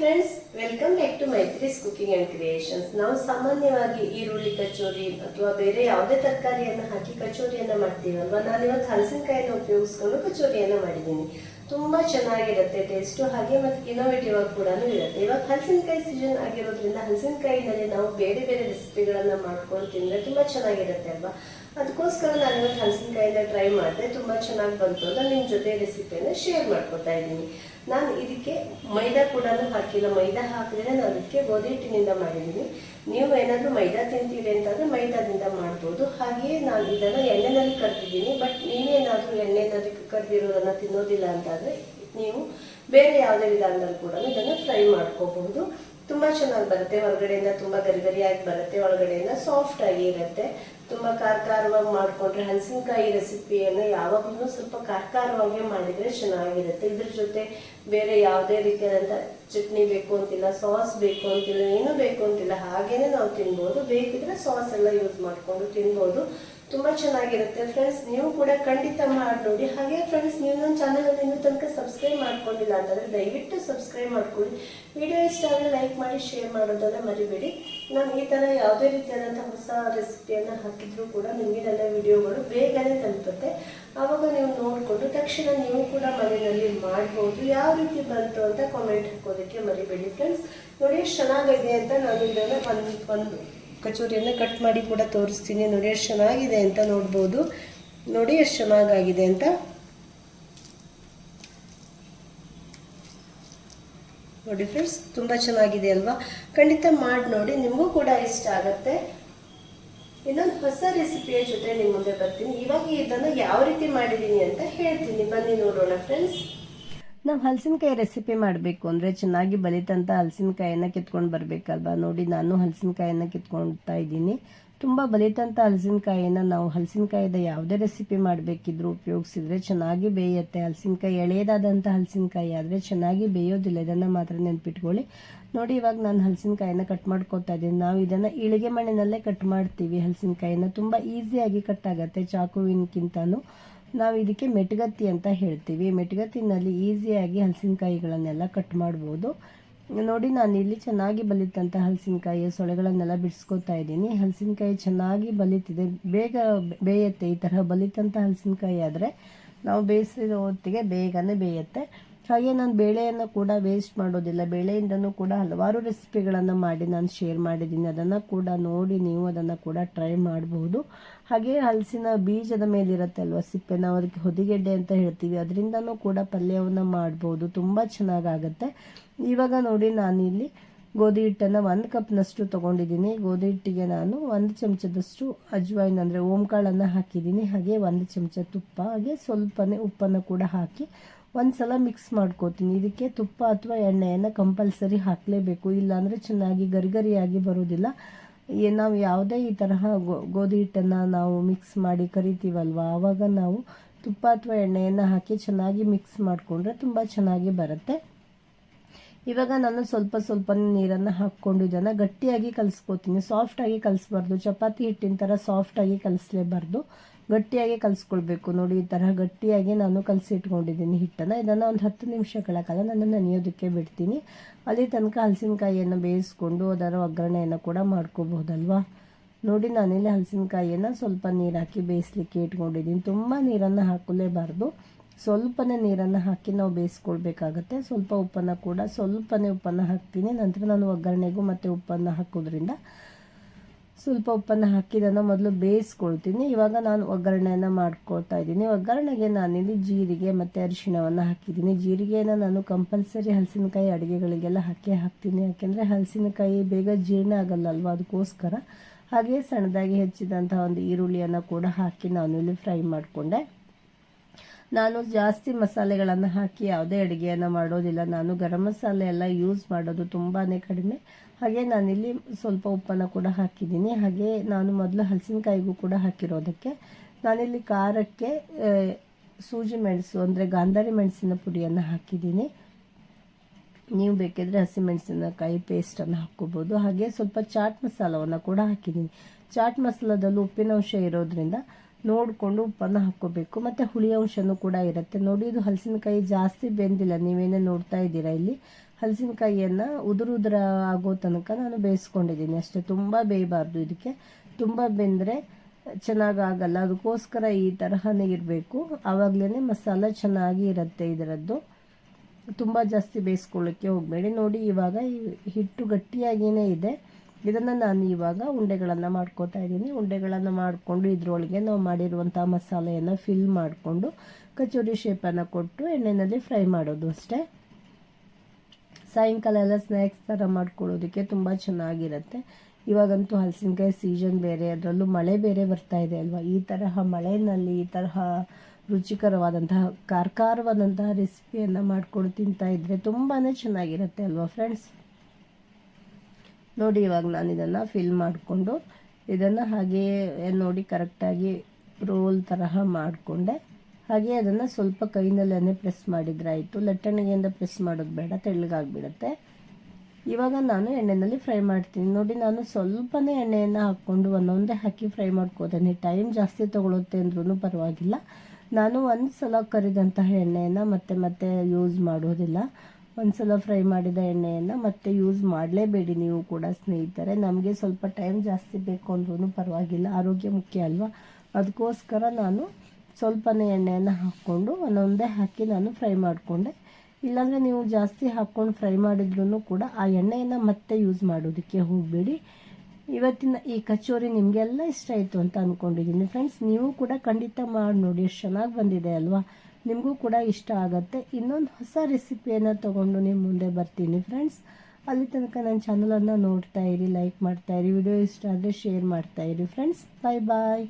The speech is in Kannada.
Friends welcome back to Maitri's cooking and creations ನಾವು ಸಾಮಾನ್ಯವಾಗಿ ಈರುಳ್ಳಿ ಕಚೋರಿ ಅಥವಾ ಬೇರೆ ಯಾವುದೇ ತರಕಾರಿಯನ್ನು ಹಾಕಿ ಕಚೋರಿಯನ್ನು ಮಾಡ್ತೀವಲ್ವಾ? ನಾನು ಇವತ್ತು ಹಲಸಿನಕಾಯಿನ ಉಪಯೋಗಿಸ್ಕೊಂಡು ಕಚೋರಿಯನ್ನು ಮಾಡಿದ್ದೀನಿ. ತುಂಬ ಚೆನ್ನಾಗಿರುತ್ತೆ ಟೇಸ್ಟು ಹಾಗೆ ಮತ್ತು ಇನೋವೇಟಿವ್ ಆಗಿ ಕೂಡ ಇರುತ್ತೆ. ಇವಾಗ ಹಲಸಿನಕಾಯಿ ಸೀಸನ್ ಆಗಿರೋದ್ರಿಂದ ಹಲಸಿನಕಾಯಿನಲ್ಲಿ ನಾವು ಬೇರೆ ಬೇರೆ ರೆಸಿಪಿಗಳನ್ನು ಮಾಡ್ಕೊಂಡು ತಿಂದರೆ ತುಂಬ ಚೆನ್ನಾಗಿರುತ್ತೆ ಅಲ್ವಾ? ಅದಕ್ಕೋಸ್ಕರ ನಾನು ಇವತ್ತು ಹಲಸಿನಕಾಯಿಂದ ಟ್ರೈ ಮಾಡಿದೆ. ತುಂಬ ಚೆನ್ನಾಗಿ ಬಂತು. ಅಂತ ನಿಮ್ಮ ಜೊತೆ ರೆಸಿಪಿಯನ್ನು ಶೇರ್ ಮಾಡ್ಕೊತಾ ಇದ್ದೀನಿ. ನಾನು ಇದಕ್ಕೆ ಮೈದಾ ಕೂಡ ಹಾಕಿಲ್ಲ. ಮೈದಾ ಹಾಕಿದ್ರೆ ನಾನು ಅದಕ್ಕೆ ಗೋಧಿ ಹಿಟ್ಟಿನಿಂದ ಮಾಡಿದ್ದೀನಿ. ನೀವು ಏನಾದರೂ ಮೈದಾ ತಿಂತೀರಿ ಅಂತಂದ್ರೆ ಮೈದಾದಿಂದ ಮಾಡ್ಬೋದು. ಹಾಗೆಯೇ ನಾನು ಇದನ್ನು ಎಣ್ಣೆನಲ್ಲಿ ಕರೆದಿದ್ದೀನಿ. ಬಟ್ ನೀವೇನಾದರೂ ಎಣ್ಣೆನಲ್ಲಿ ಕರ್ದಿರೋದನ್ನ ತಿನ್ನೋದಿಲ್ಲ ಅಂತಂದ್ರೆ ನೀವು ಬೇರೆ ಯಾವುದೇ ವಿಧಾನದಲ್ಲಿ ಕೂಡ ಇದನ್ನು ಫ್ರೈ ಮಾಡ್ಕೋಬಹುದು. ತುಂಬಾ ಚೆನ್ನಾಗಿ ಬರುತ್ತೆ. ಹೊರಗಡೆಯಿಂದ ತುಂಬಾ ಗರಿ ಗರಿಯಾಗಿ ಬರುತ್ತೆ. ಒಳಗಡೆಯಿಂದ ಸಾಫ್ಟ್ ಆಗಿ ಇರುತ್ತೆ. ತುಂಬಾ ಖಾರ ಖಾರವಾಗಿ ಮಾಡ್ಕೊಂಡ್ರೆ ಹಲಸಿನಕಾಯಿ ರೆಸಿಪಿಯನ್ನು ಯಾವಾಗಲೂ ಸ್ವಲ್ಪ ಖಾರ ಖಾರವಾಗಿ ಮಾಡಿದ್ರೆ ಚೆನ್ನಾಗಿರುತ್ತೆ. ಇದ್ರ ಜೊತೆ ಬೇರೆ ಯಾವುದೇ ರೀತಿಯಾದಂಥ ಚಟ್ನಿ ಬೇಕು ಅಂತಿಲ್ಲ ಸಾಸ್ ಬೇಕು ಅಂತಿಲ್ಲ, ಏನು ಬೇಕು ಅಂತಿಲ್ಲ, ಹಾಗೇನೆ ನಾವು ತಿನ್ಬೋದು. ಬೇಕಿದ್ರೆ ಸಾಸ್ ಎಲ್ಲ ಯೂಸ್ ಮಾಡ್ಕೊಂಡು ತಿನ್ಬೋದು. ತುಂಬಾ ಚೆನ್ನಾಗಿರುತ್ತೆ ಫ್ರೆಂಡ್ಸ್ ನೀವು ಕೂಡ ಖಂಡಿತ ಮಾಡಿ ನೋಡಿ ಹಾಗೆ ಫ್ರೆಂಡ್ಸ್ ನೀವು ನನ್ನ ಚಾನಲ್ ಅಲ್ಲಿ ಇನ್ನೂ ತನಕ ಸಬ್ಸ್ಕ್ರೈಬ್ ಮಾಡ್ಕೊಂಡಿಲ್ಲ ಅಂತಂದ್ರೆ ದಯವಿಟ್ಟು ಸಬ್ಸ್ಕ್ರೈಬ್ ಮಾಡ್ಕೊಳ್ಳಿ. ವಿಡಿಯೋ ಇಷ್ಟ ಆದರೆ ಲೈಕ್ ಮಾಡಿ ಶೇರ್ ಮಾಡೋದನ್ನ ಮರಿಬೇಡಿ. ನಾನು ಈ ತರ ಯಾವುದೇ ರೀತಿಯಾದಂತಹ ಹೊಸ ರೆಸಿಪಿಯನ್ನ ಹಾಕಿದ್ರು ಕೂಡ ನಿಮಗೆ ನನ್ನ ವಿಡಿಯೋಗಳು ಬೇಗನೆ ತಲುಪುತ್ತೆ. ಆವಾಗ ನೀವು ನೋಡಿಕೊಂಡು ತಕ್ಷಣ ನೀವು ಕೂಡ ಮನೆಯಲ್ಲಿ ಮಾಡ್ಬೋದು. ಯಾವ ರೀತಿ ಬಂತು ಅಂತ ಕಾಮೆಂಟ್ ಹಾಕೋದಕ್ಕೆ ಮರಿಬೇಡಿ ಫ್ರೆಂಡ್ಸ್ ನೋಡಿ, ಚೆನ್ನಾಗಿದೆ ಅಂತ ನಾನು ಇದನ್ನ ಒಂದು ಒಂದು ಕಚೋರಿಯನ್ನು ಕಟ್ ಮಾಡಿ ಕೂಡ ತೋರಿಸ್ತೀನಿ. ನೋಡಿ, ಎಷ್ಟು ಚೆನ್ನಾಗಿದೆ ಅಂತ ನೋಡ್ಬೋದು. ನೋಡಿ, ಎಷ್ಟು ಚೆನ್ನಾಗಾಗಿದೆ ಅಂತ. ನೋಡಿ ಫ್ರೆಂಡ್ಸ್ ತುಂಬ ಚೆನ್ನಾಗಿದೆ ಅಲ್ವಾ? ಖಂಡಿತ ಮಾಡಿ ನೋಡಿ, ನಿಮಗೂ ಕೂಡ ಇಷ್ಟ ಆಗುತ್ತೆ. ಇನ್ನೊಂದು ಹೊಸ ರೆಸಿಪಿಯ ಜೊತೆ ನಿಮ್ಮ ಮುಂದೆ ಬರ್ತೀನಿ. ಇವಾಗ ಇದನ್ನು ಯಾವ ರೀತಿ ಮಾಡಿದ್ದೀನಿ ಅಂತ ಹೇಳ್ತೀನಿ. ಬನ್ನಿ ನೋಡೋಣ ಫ್ರೆಂಡ್ಸ್ ನಾವು ಹಲಸಿನಕಾಯಿ ರೆಸಿಪಿ ಮಾಡಬೇಕು ಅಂದರೆ ಚೆನ್ನಾಗಿ ಬಲಿತಂಥ ಹಲಸಿನಕಾಯಿನ ಕಿತ್ಕೊಂಡು ಬರಬೇಕಲ್ವಾ? ನೋಡಿ, ನಾನು ಹಲಸಿನಕಾಯಿನ ಕಿತ್ಕೊಳ್ತಾ ಇದ್ದೀನಿ. ತುಂಬ ಬಲಿತಂಥ ಹಲಸಿನಕಾಯಿನ ನಾವು ಹಲಸಿನಕಾಯಿದ ಯಾವುದೇ ರೆಸಿಪಿ ಮಾಡಬೇಕಿದ್ರು ಉಪಯೋಗಿಸಿದ್ರೆ ಚೆನ್ನಾಗಿ ಬೇಯುತ್ತೆ. ಹಲಸಿನಕಾಯಿ ಎಳೆಯದಾದಂಥ ಹಲಸಿನಕಾಯಿ ಆದರೆ ಚೆನ್ನಾಗಿ ಬೇಯೋದಿಲ್ಲ ಇದನ್ನು ಮಾತ್ರ ನೆನ್ಪಿಟ್ಕೊಳ್ಳಿ. ನೋಡಿ, ಇವಾಗ ನಾನು ಹಲಸಿನಕಾಯಿನ ಕಟ್ ಮಾಡ್ಕೊತಾ ಇದ್ದೀನಿ. ನಾವು ಇದನ್ನು ಇಳಿಗೆ ಮಣ್ಣಿನಲ್ಲೇ ಕಟ್ ಮಾಡ್ತೀವಿ. ಹಲಸಿನಕಾಯಿನ ತುಂಬ ಈಸಿಯಾಗಿ ಕಟ್ ಆಗುತ್ತೆ ಚಾಕುವಿನಕ್ಕಿಂತನೂ ನಾವು ಇದಕ್ಕೆ ಮೆಟ್ಗತ್ತಿ ಅಂತ ಹೇಳ್ತೀವಿ. ಮೆಟ್ಗತ್ತಿನಲ್ಲಿ ಈಸಿಯಾಗಿ ಹಲಸಿನಕಾಯಿಗಳನ್ನೆಲ್ಲ ಕಟ್ ಮಾಡ್ಬೋದು. ನೋಡಿ, ನಾನು ಇಲ್ಲಿ ಚೆನ್ನಾಗಿ ಬಲಿತಂಥ ಹಲಸಿನಕಾಯಿಯ ಸೊಳೆಗಳನ್ನೆಲ್ಲ ಬಿಡಿಸ್ಕೊತಾ ಇದ್ದೀನಿ. ಹಲಸಿನಕಾಯಿ ಚೆನ್ನಾಗಿ ಬಲಿತಿದೆ. ಬೇಗ ಬೇಯುತ್ತೆ ಈ ತರಹ ಬಲಿತಂಥ ಹಲಸಿನಕಾಯಿ ಆದರೆ. ನಾವು ಬೇಯಿಸಿದ ಹೊತ್ತಿಗೆ ಬೇಗನೆ ಬೇಯುತ್ತೆ. ಹಾಗೆ ನಾನು ಬೇಳೆಯನ್ನು ಕೂಡ ವೇಸ್ಟ್ ಮಾಡೋದಿಲ್ಲ. ಬೇಳೆಯಿಂದನೂ ಕೂಡ ಹಲವಾರು ರೆಸಿಪಿಗಳನ್ನು ಮಾಡಿ ನಾನು ಶೇರ್ ಮಾಡಿದ್ದೀನಿ. ಅದನ್ನು ಕೂಡ ನೋಡಿ ನೀವು ಅದನ್ನು ಕೂಡ ಟ್ರೈ ಮಾಡಬಹುದು ಹಾಗೆ ಹಲಸಿನ ಬೀಜದ ಮೇಲಿರುತ್ತೆ ಅಲ್ವಾ ಸಿಪ್ಪೆ ನಾವು ಅದಕ್ಕೆ ಹೊದಿಗೆಡ್ಡೆ ಅಂತ ಹೇಳ್ತೀವಿ. ಅದರಿಂದನೂ ಕೂಡ ಪಲ್ಯವನ್ನು ಮಾಡ್ಬೋದು. ತುಂಬ ಚೆನ್ನಾಗಾಗತ್ತೆ. ಇವಾಗ ನೋಡಿ ನಾನಿಲ್ಲಿ ಗೋಧಿ ಹಿಟ್ಟನ್ನು ಒಂದು ಕಪ್ನಷ್ಟು ತೊಗೊಂಡಿದ್ದೀನಿ. ಗೋಧಿ ಹಿಟ್ಟಿಗೆ ನಾನು ಒಂದು ಚಮಚದಷ್ಟು ಅಜ್ವಾಯಿನ್ ಅಂದರೆ ಓಂಕಾಳನ್ನು ಹಾಕಿದ್ದೀನಿ. ಹಾಗೆ ಒಂದು ಚಮಚ ತುಪ್ಪ, ಹಾಗೆ ಸ್ವಲ್ಪನೇ ಉಪ್ಪನ್ನು ಕೂಡ ಹಾಕಿ ಒಂದು ಸಲ ಮಿಕ್ಸ್ ಮಾಡ್ಕೋತೀನಿ. ಇದಕ್ಕೆ ತುಪ್ಪ ಅಥವಾ ಎಣ್ಣೆಯನ್ನು ಕಂಪಲ್ಸರಿ ಹಾಕಲೇಬೇಕು. ಇಲ್ಲಾಂದರೆ ಚೆನ್ನಾಗಿ ಗರಿಗರಿಯಾಗಿ ಬರೋದಿಲ್ಲ. ನಾವು ಯಾವುದೇ ಈ ತರಹ ಗೋಧಿ ಹಿಟ್ಟನ್ನು ನಾವು ಮಿಕ್ಸ್ ಮಾಡಿ ಕರಿತೀವಲ್ವ? ಆವಾಗ ನಾವು ತುಪ್ಪ ಅಥವಾ ಎಣ್ಣೆಯನ್ನು ಹಾಕಿ ಚೆನ್ನಾಗಿ ಮಿಕ್ಸ್ ಮಾಡಿಕೊಂಡ್ರೆ ತುಂಬ ಚೆನ್ನಾಗಿ ಬರುತ್ತೆ. ಇವಾಗ ನಾನು ಸ್ವಲ್ಪ ಸ್ವಲ್ಪ ನೀರನ್ನು ಹಾಕ್ಕೊಂಡು ಇದನ್ನು ಗಟ್ಟಿಯಾಗಿ ಕಲಿಸ್ಕೋತೀನಿ. ಸಾಫ್ಟಾಗಿ ಕಲಿಸ್ಬಾರ್ದು. ಚಪಾತಿ ಹಿಟ್ಟಿನ ಥರ ಸಾಫ್ಟಾಗಿ ಕಲಿಸ್ಲೇಬಾರ್ದು. ಗಟ್ಟಿಯಾಗಿ ಕಲಿಸ್ಕೊಳ್ಬೇಕು. ನೋಡಿ, ಈ ಥರ ಗಟ್ಟಿಯಾಗಿ ನಾನು ಕಲಸಿ ಇಟ್ಕೊಂಡಿದ್ದೀನಿ ಹಿಟ್ಟನ್ನು. ಇದನ್ನು ಒಂದು ಹತ್ತು ನಿಮಿಷಗಳ ಕಾಲ ನಾನು ನೆನೆಯೋದಕ್ಕೆ ಬಿಡ್ತೀನಿ. ಅಲ್ಲಿ ತನಕ ಹಲಸಿನಕಾಯಿಯನ್ನು ಬೇಯಿಸ್ಕೊಂಡು ಅದರ ಒಗ್ಗರಣೆಯನ್ನು ಕೂಡ ಮಾಡ್ಕೋಬಹುದಲ್ವಾ ನೋಡಿ, ನಾನಿಲ್ಲಿ ಹಲಸಿನಕಾಯಿಯನ್ನು ಸ್ವಲ್ಪ ನೀರು ಹಾಕಿ ಬೇಯಿಸ್ಲಿಕ್ಕೆ ಇಟ್ಕೊಂಡಿದ್ದೀನಿ. ತುಂಬ ನೀರನ್ನು ಹಾಕಲೇಬಾರ್ದು. ಸ್ವಲ್ಪನೇ ನೀರನ್ನು ಹಾಕಿ ನಾವು ಬೇಯಿಸ್ಕೊಳ್ಬೇಕಾಗತ್ತೆ. ಸ್ವಲ್ಪ ಉಪ್ಪನ್ನು ಕೂಡ, ಸ್ವಲ್ಪನೇ ಉಪ್ಪನ್ನು ಹಾಕ್ತೀನಿ. ನಂತರ ನಾನು ಒಗ್ಗರಣೆಗೂ ಮತ್ತು ಉಪ್ಪನ್ನು ಹಾಕೋದ್ರಿಂದ ಸ್ವಲ್ಪ ಉಪ್ಪನ್ನು ಹಾಕಿದನ್ನು ಮೊದಲು ಬೇಯಿಸ್ಕೊಳ್ತೀನಿ. ಇವಾಗ ನಾನು ಒಗ್ಗರಣೆಯನ್ನು ಮಾಡ್ಕೊಳ್ತಾ ಇದ್ದೀನಿ. ಒಗ್ಗರಣೆಗೆ ನಾನಿಲ್ಲಿ ಜೀರಿಗೆ ಮತ್ತು ಅರಿಶಿಣವನ್ನು ಹಾಕಿದ್ದೀನಿ. ಜೀರಿಗೆಯನ್ನು ನಾನು ಕಂಪಲ್ಸರಿ ಹಲಸಿನಕಾಯಿ ಅಡುಗೆಗಳಿಗೆಲ್ಲ ಹಾಕಿ ಹಾಕ್ತೀನಿ. ಯಾಕೆಂದರೆ ಹಲಸಿನಕಾಯಿ ಬೇಗ ಜೀರ್ಣ ಆಗಲ್ಲ ಅಲ್ವಾ ಅದಕ್ಕೋಸ್ಕರ. ಹಾಗೆ ಸಣ್ಣದಾಗಿ ಹೆಚ್ಚಿದಂಥ ಒಂದು ಈರುಳ್ಳಿಯನ್ನು ಕೂಡ ಹಾಕಿ ನಾನು ಇಲ್ಲಿ ಫ್ರೈ ಮಾಡಿಕೊಂಡೆ. ನಾನು ಜಾಸ್ತಿ ಮಸಾಲೆಗಳನ್ನು ಹಾಕಿ ಯಾವುದೇ ಅಡುಗೆಯನ್ನು ಮಾಡೋದಿಲ್ಲ. ನಾನು ಗರಂ ಮಸಾಲೆ ಎಲ್ಲ ಯೂಸ್ ಮಾಡೋದು ತುಂಬಾ ಕಡಿಮೆ. ಹಾಗೆ ನಾನಿಲ್ಲಿ ಸ್ವಲ್ಪ ಉಪ್ಪನ್ನು ಕೂಡ ಹಾಕಿದ್ದೀನಿ. ಹಾಗೆ ನಾನು ಮೊದಲು ಹಲಸಿನಕಾಯಿಗೂ ಕೂಡ ಹಾಕಿರೋದಕ್ಕೆ. ನಾನಿಲ್ಲಿ ಖಾರಕ್ಕೆ ಸೂಜಿ ಮೆಣಸು ಅಂದರೆ ಗಾಂಧಾರಿ ಮೆಣಸಿನ ಪುಡಿಯನ್ನು ಹಾಕಿದ್ದೀನಿ. ನೀವು ಬೇಕಿದ್ರೆ ಹಸಿಮೆಣಸಿನಕಾಯಿ ಪೇಸ್ಟನ್ನು ಹಾಕ್ಕೋಬೋದು. ಹಾಗೆ ಸ್ವಲ್ಪ ಚಾಟ್ ಮಸಾಲವನ್ನು ಕೂಡ ಹಾಕಿದ್ದೀನಿ. ಚಾಟ್ ಮಸಾಲದಲ್ಲೂ ಉಪ್ಪಿನಂಶ ಇರೋದ್ರಿಂದ ನೋಡಿಕೊಂಡು ಉಪ್ಪನ್ನು ಹಾಕ್ಕೋಬೇಕು. ಮತ್ತು ಹುಳಿ ಅಂಶನೂ ಕೂಡ ಇರುತ್ತೆ. ನೋಡಿ, ಇದು ಹಲಸಿನಕಾಯಿ ಜಾಸ್ತಿ ಬೆಂದಿಲ್ಲ. ನೀವೇನೇ ನೋಡ್ತಾ ಇದ್ದೀರಾ ಇಲ್ಲಿ? ಹಲಸಿನಕಾಯಿಯನ್ನು ಉದುರು ಉದುರ ಆಗೋ ತನಕ ನಾನು ಬೇಯಿಸ್ಕೊಂಡಿದ್ದೀನಿ. ಅಷ್ಟೇ, ತುಂಬ ಬೇಯಬಾರ್ದು ಇದಕ್ಕೆ. ತುಂಬ ಬೆಂದರೆ ಚೆನ್ನಾಗಾಗಲ್ಲ ಅದಕ್ಕೋಸ್ಕರ ಈ ತರಹನೇ ಇರಬೇಕು. ಆವಾಗಲೇ ಮಸಾಲ ಚೆನ್ನಾಗಿ ಇರುತ್ತೆ ಇದರದ್ದು. ತುಂಬ ಜಾಸ್ತಿ ಬೇಯಿಸ್ಕೊಳ್ಳೋಕ್ಕೆ ಹೋಗಬೇಡಿ. ನೋಡಿ, ಇವಾಗ ಹಿಟ್ಟು ಗಟ್ಟಿಯಾಗಿಯೇ ಇದೆ. ಇದನ್ನು ನಾನು ಇವಾಗ ಉಂಡೆಗಳನ್ನು ಮಾಡ್ಕೋತಾ ಇದ್ದೀನಿ. ಉಂಡೆಗಳನ್ನು ಮಾಡಿಕೊಂಡು ಇದರೊಳಗೆ ನಾವು ಮಾಡಿರುವಂಥ ಮಸಾಲೆಯನ್ನು ಫಿಲ್ ಮಾಡಿಕೊಂಡು ಕಚೋರಿ ಶೇಪನ್ನು ಕೊಟ್ಟು ಎಣ್ಣೆಯಲ್ಲಿ ಫ್ರೈ ಮಾಡೋದು ಅಷ್ಟೇ. ಸಾಯಂಕಾಲ ಎಲ್ಲ ಸ್ನ್ಯಾಕ್ಸ್ ಥರ ಮಾಡ್ಕೊಳ್ಳೋದಕ್ಕೆ ತುಂಬ ಚೆನ್ನಾಗಿರುತ್ತೆ. ಇವಾಗಂತೂ ಹಲಸಿನಕಾಯಿ ಸೀಸನ್ ಬೇರೆ, ಅದರಲ್ಲೂ ಮಳೆ ಬೇರೆ ಬರ್ತಾ ಇದೆ ಅಲ್ವಾ? ಈ ತರಹ ಮಳೆಯಲ್ಲಿ ಈ ತರಹ ರುಚಿಕರವಾದಂತಹ, ಕಾರ್ಕಾರವಾದಂತಹ ರೆಸಿಪಿಯನ್ನು ಮಾಡ್ಕೊಂಡು ತಿಂತಾ ಇದ್ದರೆ ತುಂಬಾ ಚೆನ್ನಾಗಿರುತ್ತೆ ಅಲ್ವಾ ಫ್ರೆಂಡ್ಸ್ ನೋಡಿ ಇವಾಗ ನಾನು ಇದನ್ನು ಫಿಲ್ ಮಾಡಿಕೊಂಡು ಇದನ್ನು ಹಾಗೆಯೇ ನೋಡಿ ಕರೆಕ್ಟಾಗಿ ರೋಲ್ ತರಹ ಮಾಡಿಕೊಂಡೆ. ಹಾಗೆ ಅದನ್ನು ಸ್ವಲ್ಪ ಕೈನಲ್ಲೇ ಪ್ರೆಸ್ ಮಾಡಿದ್ರೆ ಆಯಿತು. ಲಟ್ಟಣಿಗೆಯಿಂದ ಪ್ರೆಸ್ ಮಾಡೋದು ಬೇಡ, ತೆಳ್ಳಗಾಗ್ಬಿಡುತ್ತೆ. ಇವಾಗ ನಾನು ಎಣ್ಣೆಯಲ್ಲಿ ಫ್ರೈ ಮಾಡ್ತೀನಿ. ನೋಡಿ ನಾನು ಸ್ವಲ್ಪನೇ ಎಣ್ಣೆಯನ್ನು ಹಾಕ್ಕೊಂಡು ಒಂದೊಂದೇ ಹಾಕಿ ಫ್ರೈ ಮಾಡ್ಕೋತೀನಿ. ಟೈಮ್ ಜಾಸ್ತಿ ತೊಗೊಳುತ್ತೆ ಅಂದ್ರೂ ಪರವಾಗಿಲ್ಲ. ನಾನು ಒಂದು ಸಲ ಕರಿದಂತಹ ಎಣ್ಣೆಯನ್ನು ಮತ್ತೆ ಮತ್ತೆ ಯೂಸ್ ಮಾಡೋದಿಲ್ಲ. ಒಂದು ಸಲ ಫ್ರೈ ಮಾಡಿದ ಎಣ್ಣೆಯನ್ನು ಮತ್ತೆ ಯೂಸ್ ಮಾಡಲೇಬೇಡಿ ನೀವು ಕೂಡ ಸ್ನೇಹಿತರೆ. ನಮಗೆ ಸ್ವಲ್ಪ ಟೈಮ್ ಜಾಸ್ತಿ ಬೇಕು ಅಂದ್ರೂ ಪರವಾಗಿಲ್ಲ. ಆರೋಗ್ಯ ಮುಖ್ಯ ಅಲ್ವಾ? ಅದಕ್ಕೋಸ್ಕರ ನಾನು ಸ್ವಲ್ಪನೇ ಎಣ್ಣೆಯನ್ನು ಹಾಕ್ಕೊಂಡು ಒಂದೊಂದೇ ಹಾಕಿ ನಾನು ಫ್ರೈ ಮಾಡಿಕೊಂಡೆ. ಇಲ್ಲಾಂದರೆ ನೀವು ಜಾಸ್ತಿ ಹಾಕ್ಕೊಂಡು ಫ್ರೈ ಮಾಡಿದ್ರೂ ಕೂಡ ಆ ಎಣ್ಣೆಯನ್ನು ಮತ್ತೆ ಯೂಸ್ ಮಾಡೋದಕ್ಕೆ ಹೋಗಬೇಡಿ. ಇವತ್ತಿನ ಈ ಕಚೋರಿ ನಿಮಗೆಲ್ಲ ಇಷ್ಟ ಆಯಿತು ಅಂತ ಅಂದ್ಕೊಂಡಿದ್ದೀನಿ ಫ್ರೆಂಡ್ಸ್ ನೀವು ಕೂಡ ಖಂಡಿತ ಮಾಡಿ ನೋಡಿ. ಎಷ್ಟು ಚೆನ್ನಾಗಿ ಬಂದಿದೆ ಅಲ್ವಾ? ನಿಮಗೂ ಕೂಡ ಇಷ್ಟ ಆಗುತ್ತೆ. ಇನ್ನೊಂದು ಹೊಸ ರೆಸಿಪಿಯನ್ನು ತೊಗೊಂಡು ನಿಮ್ಮ ಮುಂದೆ ಬರ್ತೀನಿ ಫ್ರೆಂಡ್ಸ್ ಅಲ್ಲಿ ತನಕ ನನ್ನ ಚಾನಲನ್ನು ನೋಡ್ತಾ ಇರಿ ಲೈಕ್ ಮಾಡ್ತಾ ಇರಿ ವಿಡಿಯೋ ಇಷ್ಟ ಆದರೆ ಶೇರ್ ಮಾಡ್ತಾ ಇರಿ ಫ್ರೆಂಡ್ಸ್ ಬಾಯ್ ಬಾಯ್